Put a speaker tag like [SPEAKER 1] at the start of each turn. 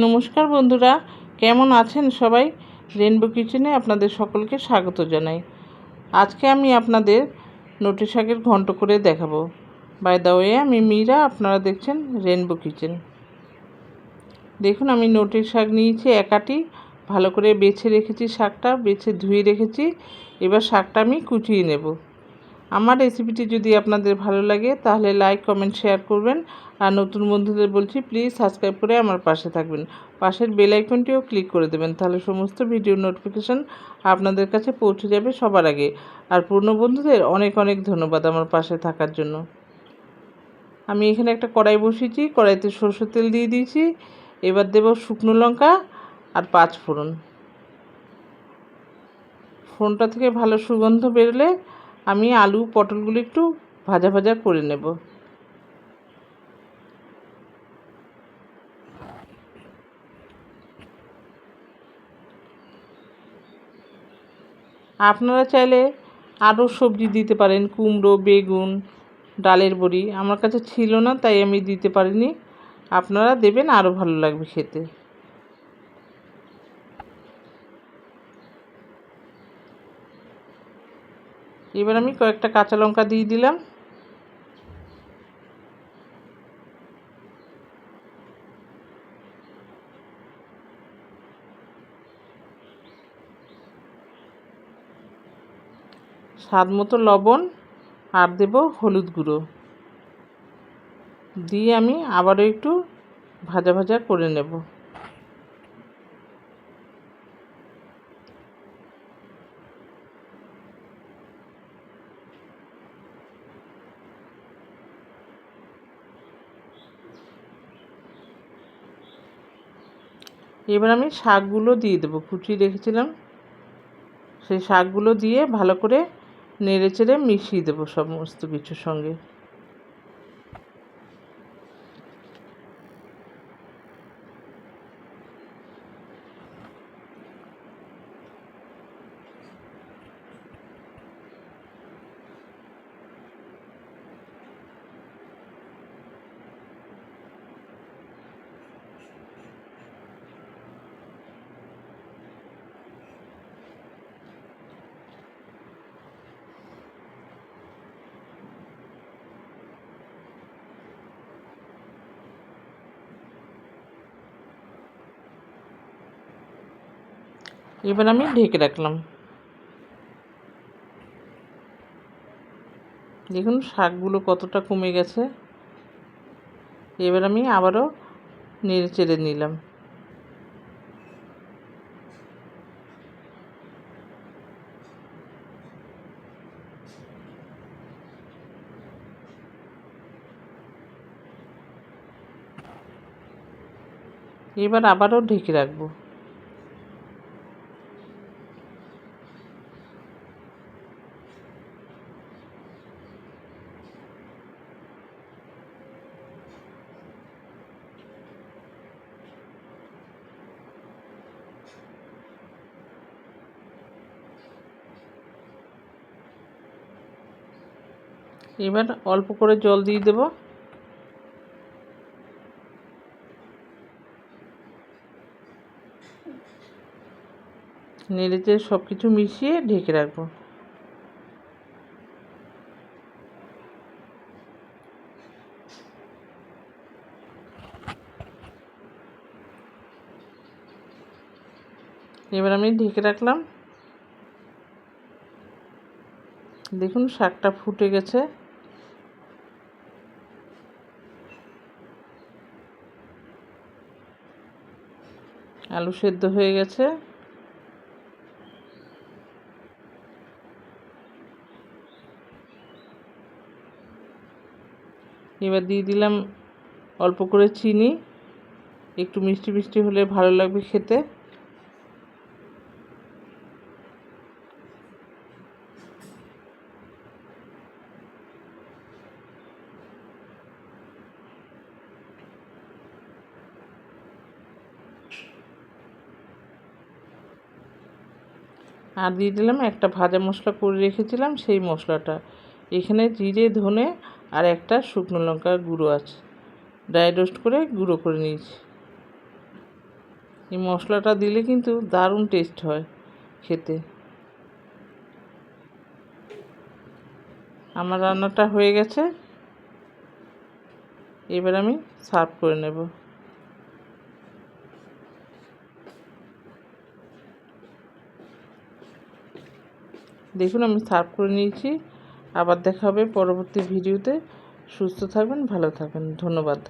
[SPEAKER 1] নমস্কার বন্ধুরা, কেমন আছেন সবাই? রেনবো কিচেনে আপনাদের সকলকে স্বাগত জানাই। আজকে আমি আপনাদের নটি শাকের ঘন্ট করে দেখাবো। বাই দ্য ওয়ে আমি মীরা, আপনারা দেখছেন রেনবো কিচেন দেখুন, আমি নটির শাক নিয়েছি একাটি ভালো করে বেছে রেখেছি শাকটা, বেছে ধুয়ে রেখেছি। এবার শাকটা আমি কুচিয়ে নেব। আমার রেসিপিটি যদি আপনাদের ভালো লাগে, তাহলে লাইক কমেন্ট শেয়ার করবেন। আর নতুন বন্ধুদের বলছি প্লিজ সাবস্ক্রাইব করে আমার পাশে থাকবেন। পাশের বেল আইকনটিও ক্লিক করে দেবেন, তাহলে সমস্ত ভিডিও নোটিফিকেশান আপনাদের কাছে পৌঁছে যাবে সবার আগে। আর পুরনো বন্ধুদের অনেক অনেক ধন্যবাদ আমার পাশে থাকার জন্য। আমি এখানে একটা কড়াই বসিয়েছি, কড়াইতে সরষের তেল দিয়ে দিয়েছি। এবার দেব শুকনো লঙ্কা আর পাঁচ ফোড়ন। ফোড়নটা থেকে ভালো সুগন্ধ বেরোলে আমি আলু, পটলগুলো একটু ভাজা ভাজা করে নেব। আপনারা চাইলে আরও সবজি দিতে পারেন, কুমড়ো, বেগুন, ডালের বড়ি। আমার কাছে ছিল না, তাই আমি দিতে পারিনি। আপনারা দেবেন, আরও ভালো লাগবে খেতে। এবার আমি কয়েকটা কাঁচা লঙ্কা দিয়ে দিলাম। স্বাদ মতো লবণ আর দেব হলুদ গুঁড়ো। দিয়ে আমি আবারও একটু ভাজা ভাজা করে নেব। এবার আমি শাকগুলো দিয়ে দেবো। কুচিয়ে রেখেছিলাম। সেই শাকগুলো দিয়ে ভালো করে নেড়ে চেড়ে মিশিয়ে দেবো সমস্ত কিছুর সঙ্গে। এবার আমি ঢেকে রাখলাম। দেখুন, শাকগুলো কতটা কমে গেছে। এবার আমি আবারও নেড়ে চেড়ে নিলাম। এবার আবারও ঢেকে রাখব। এবার অল্প করে জল দিয়ে দেব। নেড়েচে সব কিছু মিশিয়ে ঢেকে রাখব। এবার আমি ঢেকে রাখলাম। দেখুন শাকটা ফুটে গেছে। আলু সেদ্ধ হয়ে গেছে। এবার দিয়ে দিলাম অল্প করে চিনি। একটু মিষ্টি মিষ্টি হলে ভালো লাগবে খেতে। আর দিয়ে দিলাম একটা ভাজা মশলা করে রেখেছিলাম সেই মশলাটা। এখানে জিরে, ধনে আর একটা শুকনো লঙ্কার গুঁড়ো আছে। ড্রাই রোস্ট করে গুঁড়ো করে নিয়েছি। এই মশলাটা দিলে কিন্তু দারুণ টেস্ট হয় খেতে। আমার রান্নাটা হয়ে গেছে। এবার আমি সার্ভ করে নেব। দেখুন, আমি সার্ভ করে নিয়েছি। আবার দেখা হবে পরবর্তী ভিডিওতে। সুস্থ থাকবেন, ভালো থাকবেন। ধন্যবাদ।